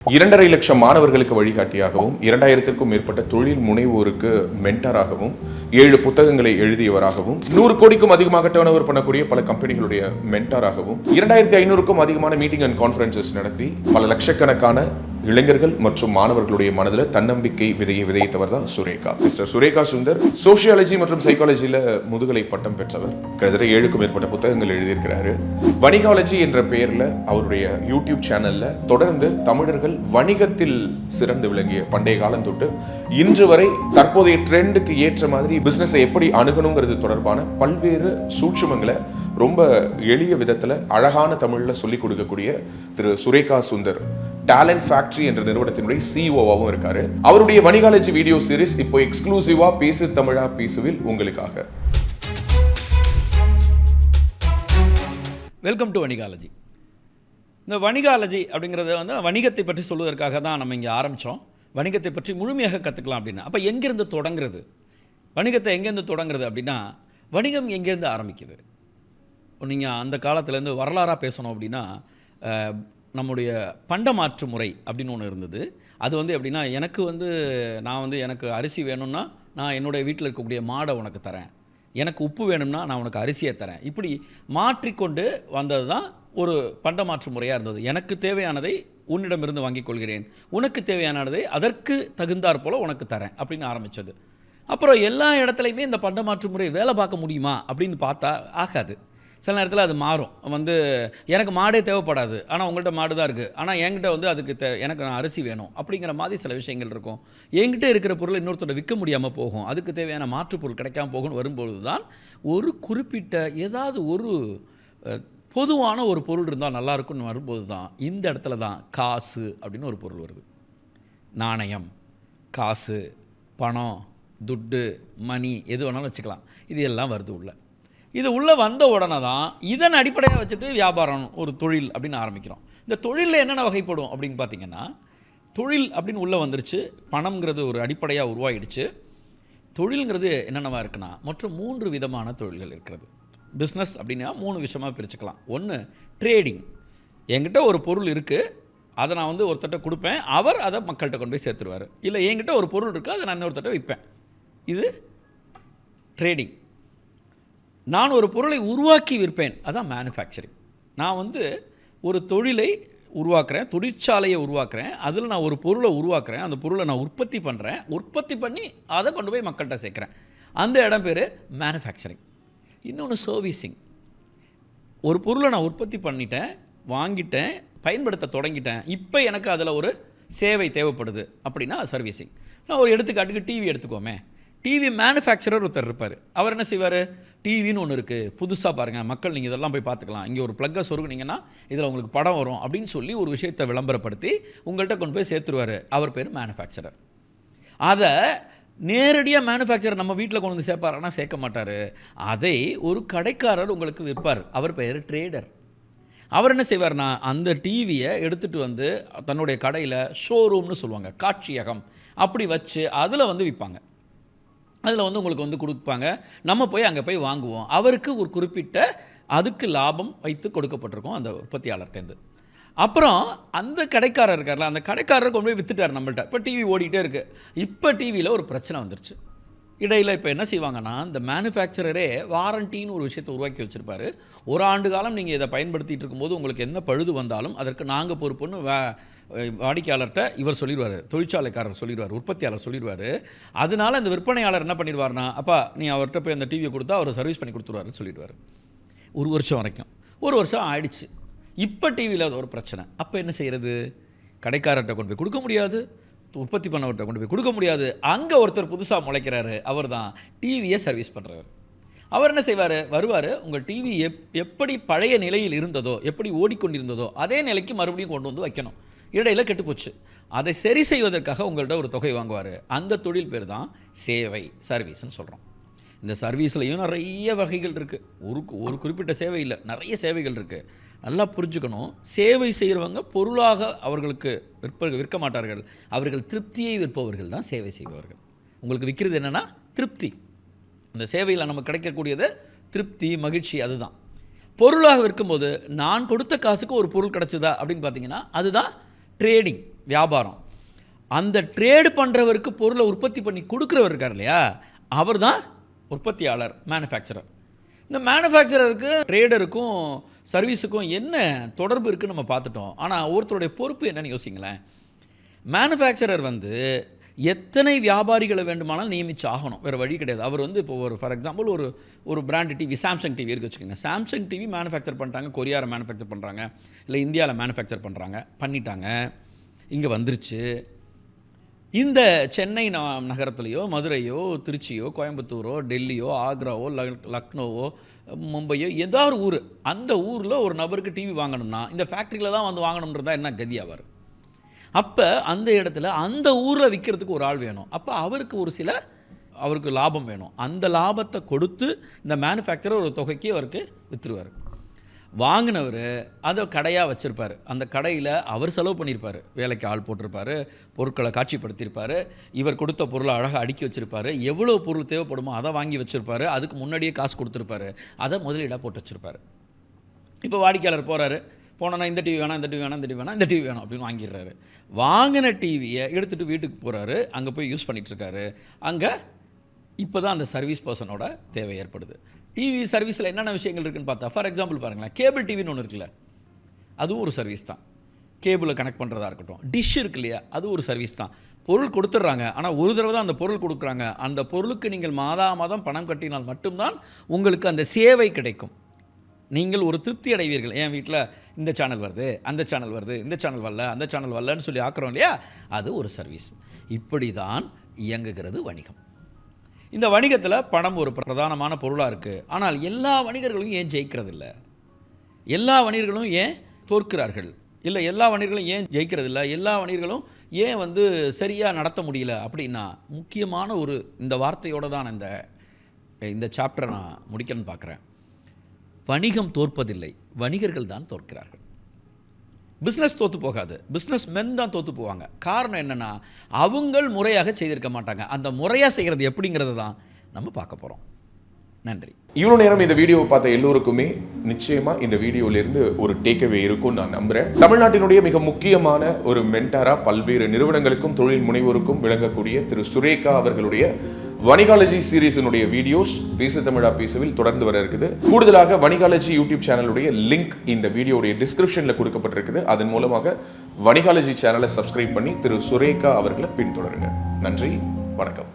இரண்டரை லட்சம் மாணவர்களுக்கு வழிகாட்டியாகவும் இரண்டாயிரத்திற்கும் மேற்பட்ட தொழில் முனைவோருக்கு மென்டராகவும் ஏழு புத்தகங்களை எழுதியவராகவும் நூறு கோடிக்கும் அதிகமாக டேர்ன் ஓவர் பண்ணக்கூடிய பல கம்பெனிகளுடைய மென்டாராகவும் இரண்டாயிரத்தி ஐநூறுக்கும் அதிகமான மீட்டிங் அண்ட் கான்ஃபரன்சஸ் நடத்தி பல லட்சக்கணக்கான இளைஞர்கள் மற்றும் மாணவர்களுடைய மனதில் தன்னம்பிக்கை விதையை விதைத்தவர் தான் சுரேகா. மிஸ்டர் சுரேகா சுந்தர் சோஷியாலஜி மற்றும் சைக்காலஜியில் முதுகலை பட்டம் பெற்றவர். கிட்டத்தட்ட ஏழுக்கும் மேற்பட்ட புத்தகங்கள் எழுதியிருக்கிறாரு. வணிகாலஜி என்ற பெயரில் அவருடைய யூடியூப் சேனலில் தொடர்ந்து தமிழர்கள் வணிகத்தில் சிறந்து விளங்கிய பண்டைய காலம் தொட்டு இன்று வரை தற்போதைய ட்ரெண்டுக்கு ஏற்ற மாதிரி பிஸ்னஸை எப்படி அணுகணுங்கிறது தொடர்பான பல்வேறு சூட்சுமங்களை ரொம்ப எளிய விதத்தில் அழகான தமிழில் சொல்லிக் கொடுக்கக்கூடிய திரு சுரேகா சுந்தர். டேலண்ட் ஃபேக்டரி என்ற நிறுவனத்தினுடைய சிஓவாகவும் இருக்காரு. அவருடைய வணிகாலஜி வீடியோ சீரிஸ் இப்போ எக்ஸ்க்ளூசிவா பேசு தமிழா பேசுவில் உங்களுக்காக. வெல்கம் டு வணிகாலஜி இந்த வணிகாலஜி அப்படிங்கிறத வந்து வணிகத்தை பற்றி சொல்வதற்காக தான் நம்ம இங்கே ஆரம்பித்தோம் வணிகத்தை பற்றி முழுமையாக கற்றுக்கலாம் அப்படின்னா அப்போ எங்கேருந்து தொடங்குறது? வணிகத்தை எங்கேருந்து தொடங்குறது அப்படின்னா வணிகம் எங்கேருந்து ஆரம்பிக்குது? நீங்கள் அந்த காலத்துலேருந்து வரலாறாக பேசணும் அப்படின்னா நம்முடைய பண்டமாற்று முறை அப்படின்னு ஒன்று இருந்தது. அது வந்து எப்படின்னா எனக்கு வந்து நான் வந்து எனக்கு அரிசி வேணும்னா நான் என்னுடைய வீட்டில் இருக்கக்கூடிய மாடை உனக்கு தரேன். எனக்கு உப்பு வேணும்னா நான் உனக்கு அரிசியை தரேன். இப்படி மாற்றிக்கொண்டு வந்தது தான் ஒரு பண்டமாற்று முறையாக இருந்தது. எனக்கு தேவையானதை உன்னிடமிருந்து வாங்கிக் கொள்கிறேன். உனக்கு தேவையானதை அதற்கு தகுந்தாற் போல் உனக்கு தரேன் அப்படின்னு ஆரம்பித்தது அப்புறம் எல்லா இடத்துலையுமே இந்த பண்டமாற்று முறை வேலை பார்க்க முடியுமா அப்படின்னு பார்த்தா ஆகாது. சில நேரத்தில் அது மாறும். வந்து எனக்கு மாடே தேவைப்படாது. ஆனால் உங்கள்கிட்ட மாடு தான் இருக்குது ஆனால் என்கிட்ட வந்து அதுக்கு தே எனக்கு நான் அரிசி வேணும். அப்படிங்கிற மாதிரி சில விஷயங்கள் இருக்கும். என்கிட்ட இருக்கிற பொருளை இன்னொருத்தோட விற்க முடியாமல் போகும். அதுக்கு தேவையான மாற்றுப் பொருள் கிடைக்காம போகும் வரும்பொழுது தான் ஒரு குறிப்பிட்ட ஏதாவது ஒரு பொதுவான ஒரு பொருள் இருந்தால் நல்லா இருக்கும்னு வரும்போது தான் இந்த இடத்துல தான் காசு அப்படின்னு ஒரு பொருள் வருது. நாணயம் காசு பணம் துட்டு மணி எது வேணாலும் வச்சுக்கலாம். இது எல்லாம் வருது உள்ள. இது உள்ளே வந்த உடனே தான் இதன் அடிப்படையாக வச்சுட்டு வியாபாரம் ஒரு தொழில் அப்படின்னு ஆரம்பிக்கிறோம். இந்த தொழிலில் என்னென்ன வகைப்படும் அப்படின்னு பார்த்தீங்கன்னா தொழில் அப்படின்னு உள்ளே வந்துருச்சு. பணம்ங்கிறது ஒரு அடிப்படையாக உருவாகிடுச்சு. தொழில்ங்கிறது என்னென்னவா இருக்குன்னா மற்றும் மூன்று விதமான தொழில்கள் இருக்கிறது. பிஸ்னஸ் அப்படின்னா மூணு விஷயமாக பிரிச்சுக்கலாம். ஒன்று ட்ரேடிங். என்கிட்ட ஒரு பொருள் இருக்குது அதை நான் வந்து ஒருத்தட்ட கொடுப்பேன். அவர் அதை மக்கள்கிட்ட கொண்டு போய் சேர்த்துருவார். இல்லை என்கிட்ட ஒரு பொருள் இருக்குது அதை நான் இன்னொருத்தட்ட விற்பேன். இது ட்ரேடிங். நான் ஒரு பொருளை உருவாக்கி விற்பேன். அதான் மேனுஃபேக்சரிங் நான் வந்து ஒரு தொழிலை உருவாக்குறேன் தொழிற்சாலையை உருவாக்குறேன் அதில் நான் ஒரு பொருளை உருவாக்குறேன் அந்த பொருளை நான் உற்பத்தி பண்ணுறேன் உற்பத்தி பண்ணி அதை கொண்டு போய் மக்கள்கிட்ட சேர்க்குறேன். அந்த இடம் பேர் மேனுஃபேக்சரிங் இன்னொன்று சர்வீசிங் ஒரு பொருளை நான் உற்பத்தி பண்ணிட்டேன் வாங்கிட்டேன் பயன்படுத்த தொடங்கிட்டேன். இப்போ எனக்கு அதில் ஒரு சேவை தேவைப்படுது அப்படின்னா சர்வீசிங் நான் ஒரு எடுத்துக்காட்டுக்கு டிவி எடுத்துக்கோமே. டிவி மேனுஃபேக்சரர் ஒருத்தர் இருப்பார். அவர் என்ன செய்வார்? டிவின்னு ஒன்று இருக்குது புதுசாக பாருங்கள் மக்கள் நீங்கள் இதெல்லாம் போய் பார்த்துக்கலாம். இங்கே ஒரு ப்ளக்கை சொருகுனீங்கன்னா இதில் உங்களுக்கு படம் வரும் அப்படின்னு சொல்லி ஒரு விஷயத்தை விளம்பரப்படுத்தி உங்கள்கிட்ட கொண்டு போய் சேர்த்துருவார். அவர் பேர் மேனுஃபேக்சரர் அதை நேரடியாக மேனுஃபேக்சரர் நம்ம வீட்டில் கொண்டு வந்து சேர்ப்பாருன்னா சேர்க்க மாட்டார். அதை ஒரு கடைக்காரர் உங்களுக்கு விற்பார். அவர் பெயர் ட்ரேடர் அவர் என்ன செய்வார்னா அந்த டிவியை எடுத்துகிட்டு வந்து தன்னுடைய கடையில் ஷோரூம்னு சொல்லுவாங்க காட்சியகம். அப்படி வச்சு அதில் வந்து விற்பாங்க அதில் வந்து உங்களுக்கு வந்து கொடுப்பாங்க. நம்ம போய் அங்கே போய் வாங்குவோம். அவருக்கு ஒரு குறிப்பிட்ட அதுக்கு லாபம் வைத்து கொடுக்கப்பட்டிருக்கும் அந்த உற்பத்தியாளர்கிட்டேருந்து அப்புறம் அந்த கடைக்காரர் இருக்கார்ல அந்த கடைக்காரர் கொண்டு போய் வித்துட்டார் நம்மள்ட்ட. இப்போ டிவி ஓடிட்டே இருக்குது இப்போ டிவியில் ஒரு பிரச்சனை வந்துருச்சு. இடையில் இப்போ என்ன செய்வாங்கன்னா இந்த மேனுஃபேக்சரரே வாரண்டின்னு ஒரு விஷயத்தை உருவாக்கி வச்சுருப்பாரு. ஒரு ஆண்டு காலம் நீங்கள் இதை பயன்படுத்திகிட்டு இருக்கும்போது உங்களுக்கு என்ன பழுது வந்தாலும் அதற்கு நாங்கள் பொறுப்புன்னு வே வாடிக்கையாளர்கிட்ட இவர் சொல்லிடுவார் தொழிற்சாலைக்காரர் சொல்லிடுவார் உற்பத்தியாளர் சொல்லிடுவார். அதனால் அந்த விற்பனையாளர் என்ன பண்ணிடுவார்னா அப்பா நீ அவர்கிட்ட போய் அந்த டிவியை கொடுத்தா அவர் சர்வீஸ் பண்ணி கொடுத்துருவாருன்னு சொல்லிடுவார். ஒரு வருஷம் வரைக்கும். ஒரு வருஷம் ஆயிடுச்சு. இப்போ டிவியில் அது ஒரு பிரச்சனை. அப்போ என்ன செய்கிறது கடைக்காரர்கிட்ட கொண்டு போய் கொடுக்க முடியாது. உற்பத்தி பண்ணவர்கிட்ட கொண்டு போய் கொடுக்க முடியாது. அங்கே ஒருத்தர் புதுசாக முளைக்கிறாரு அவர் தான் டிவியை சர்வீஸ் பண்ணுறவர் அவர் என்ன செய்வார்? வருவார் உங்கள் டிவி எப் எப்படி பழைய நிலையில் இருந்ததோ எப்படி ஓடிக்கொண்டிருந்ததோ அதே நிலைக்கு மறுபடியும் கொண்டு வந்து வைக்கணும். இடையில் கெட்டுப்போச்சு அதை சரி செய்வதற்காக உங்கள்கிட்ட ஒரு தொகை வாங்குவார். அந்த தொழில் பேர் தான் சேவை சர்வீஸ்னு சொல்கிறோம் இந்த சர்வீஸ்லையும் நிறைய வகைகள் இருக்குது ஒரு ஒரு குறிப்பிட்ட சேவை இல்லை நிறைய சேவைகள் இருக்குது நல்லா புரிஞ்சுக்கணும். சேவை செய்கிறவங்க பொருளாக அவர்களுக்கு விற்ப விற்க மாட்டார்கள் அவர்கள் திருப்தியை விற்பவர்கள் தான் சேவை செய்பவர்கள். உங்களுக்கு விற்கிறது என்னென்னா திருப்தி. அந்த சேவையில் நமக்கு கிடைக்கக்கூடியது திருப்தி மகிழ்ச்சி அதுதான். பொருளாக விற்கும்போது நான் கொடுத்த காசுக்கு ஒரு பொருள் கிடச்சிதா அப்படின்னு பார்த்தீங்கன்னா அதுதான் ட்ரேடிங் வியாபாரம். அந்த ட்ரேடு பண்ணுறவருக்கு பொருளை உற்பத்தி பண்ணி கொடுக்குறவர் இருக்கார் இல்லையா? அவர் தான் உற்பத்தியாளர் மேனுஃபேக்சரர் இந்த மேனுஃபேக்சரருக்கு ட்ரேடருக்கும் சர்வீஸுக்கும் என்ன தொடர்பு இருக்குதுன்னு நம்ம பார்த்துட்டோம். ஆனால் ஒருத்தருடைய பொறுப்பு என்னன்னு யோசிங்களேன். மேனுஃபேக்சரர் வந்து எத்தனை வியாபாரிகளை வேண்டுமானாலும் நியமிச்சு ஆகணும். வேறு வழி கிடையாது. அவர் வந்து இப்போ ஒரு ஃபார் எக்ஸாம்பிள் ஒரு ஒரு பிராண்டு டிவி சாம்சங் டிவி இருக்கு வச்சுக்கோங்க. சாம்சங் டிவி மேனுஃபேக்சர் பண்ணிட்டாங்க கொரியாவில் மேனுஃபேக்சர் பண்ணுறாங்க இல்லை இந்தியாவில் மேனுஃபேக்சர் பண்ணுறாங்க பண்ணிட்டாங்க. இங்கே வந்துருச்சு. இந்த சென்னை ந- நகரத்துலேயோ மதுரையோ திருச்சியோ கோயம்புத்தூரோ டெல்லியோ ஆக்ராவோ லக்னோவோ மும்பையோ ஏதாவது ஊர் அந்த ஊரில் ஒரு நபருக்கு டிவி வாங்கணும்னா இந்த ஃபேக்ட்ரியில் தான் வந்து வாங்கணுன்றதா என்ன கதி அவர்? அப்போ அந்த இடத்துல அந்த ஊரில் விற்கிறதுக்கு ஒரு ஆள் வேணும். அப்போ அவருக்கு ஒரு சில அவருக்கு லாபம் வேணும். அந்த லாபத்தை கொடுத்து இந்த மேனுஃபேக்சரர் ஒரு தொகைக்கு அவருக்கு விற்றுருவார் வாங்கினவர் அதை கடையாக வச்சுருப்பார். அந்த கடையில் அவர் செலவு பண்ணியிருப்பார் வேலைக்கு ஆள் போட்டிருப்பாரு பொருட்களை காட்சிப்படுத்தியிருப்பார் இவர் கொடுத்த பொருளை அழகாக அடுக்கி வச்சுருப்பார் எவ்வளோ பொருள் தேவைப்படுமோ அதை வாங்கி வச்சுருப்பாரு அதுக்கு முன்னாடியே காசு கொடுத்துருப்பாரு அதை முதலீடாக போட்டு வச்சுருப்பாரு. இப்போ வாடிக்கையாளர் போகிறாரு போனோன்னா இந்த டிவி வேணாம் இந்த டிவி வேணாம் இந்த டிவி வேணாம் இந்த டிவி வேணும் அப்படின்னு வாங்கிடுறாரு. வாங்கின டிவியை எடுத்துகிட்டு வீட்டுக்கு போகிறாரு அங்கே போய் யூஸ் பண்ணிகிட்ருக்காரு அங்கே இப்போ தான் அந்த சர்வீஸ் பர்சனோட தேவை ஏற்படுது. டிவி சர்வீஸில் என்னென்ன விஷயங்கள் இருக்குன்னு பார்த்தா ஃபார் எக்ஸாம்பிள் பாருங்களேன் கேபிள் டிவின்னு ஒன்று இருக்குல்ல அதுவும் ஒரு சர்வீஸ் தான். கேபிளை கனெக்ட் பண்ணுறதா இருக்கட்டும். டிஷ் இருக்கு இல்லையா அது ஒரு சர்வீஸ் தான். பொருள் கொடுத்துட்றாங்க ஆனால் ஒரு தடவை தான் அந்த பொருள் கொடுக்குறாங்க. அந்த பொருளுக்கு நீங்கள் மாதா மாதம் பணம் கட்டினால் மட்டும்தான் உங்களுக்கு அந்த சேவை கிடைக்கும். நீங்கள் ஒரு திருப்தி அடைவீர்கள். என் வீட்டில் இந்த சேனல் வருது அந்த சேனல் வருது இந்த சேனல் வரல அந்த சேனல் வரலன்னு சொல்லி ஆக்குறோம் இல்லையா அது ஒரு சர்வீஸ் இப்படி தான் இயங்குகிறது வணிகம். இந்த வணிகத்தில் பணம் ஒரு பிரதானமான பொருளாக இருக்குது ஆனால் எல்லா வணிகர்களும் ஏன் ஜெயிக்கிறதில்ல? எல்லா வணிகர்களும் ஏன் தோற்கிறார்கள்? இல்லை எல்லா வணிகர்களும் ஏன் ஜெயிக்கிறதில்ல? எல்லா வணிகர்களும் ஏன் வந்து சரியாக நடத்த முடியல? அப்படின்னா முக்கியமான ஒரு இந்த வார்த்தையோடு தான் இந்த இந்த சாப்டரை நான் முடிக்கணும்னு பார்க்குறேன் வணிகம் தோற்பதில்லை. வணிகர்கள் தான் தோற்கிறார்கள். பிஸ்னஸ் தோற்று போகாது. பிஸ்னஸ் மென் தான் தோற்று போவாங்க. காரணம் என்னென்னா அவங்கள் முறையாக செய்திருக்க மாட்டாங்க. அந்த முறையாக செய்கிறது எப்படிங்கிறது தான் நம்ம பார்க்க போகிறோம் நன்றி. இவ்வளோ நேரம் இந்த வீடியோவை பார்த்த எல்லோருக்குமே நிச்சயமா இந்த வீடியோவிலேருந்து ஒரு டேக்அவே இருக்கும் நான் நம்புறேன். தமிழ்நாட்டினுடைய மிக முக்கியமான ஒரு மென்டாரா பல்வேறு நிறுவனங்களுக்கும் தொழில் முனைவோருக்கும் விளங்கக்கூடிய திரு. சுரேகா அவர்களுடைய வணிகாலஜி சீரீஸினுடைய வீடியோஸ் பேச தமிழா பேசுவில் தொடர்ந்து வர இருக்குது. கூடுதலாக வணிகாலஜி யூடியூப் சேனலுடைய லிங்க் இந்த வீடியோடைய டிஸ்கிரிப்ஷனில் கொடுக்கப்பட்டிருக்குது. அதன் மூலமாக வணிகாலஜி சேனலை சப்ஸ்கிரைப் பண்ணி திரு சுரேகா அவர்களை பின்தொடருங்க. நன்றி வணக்கம்.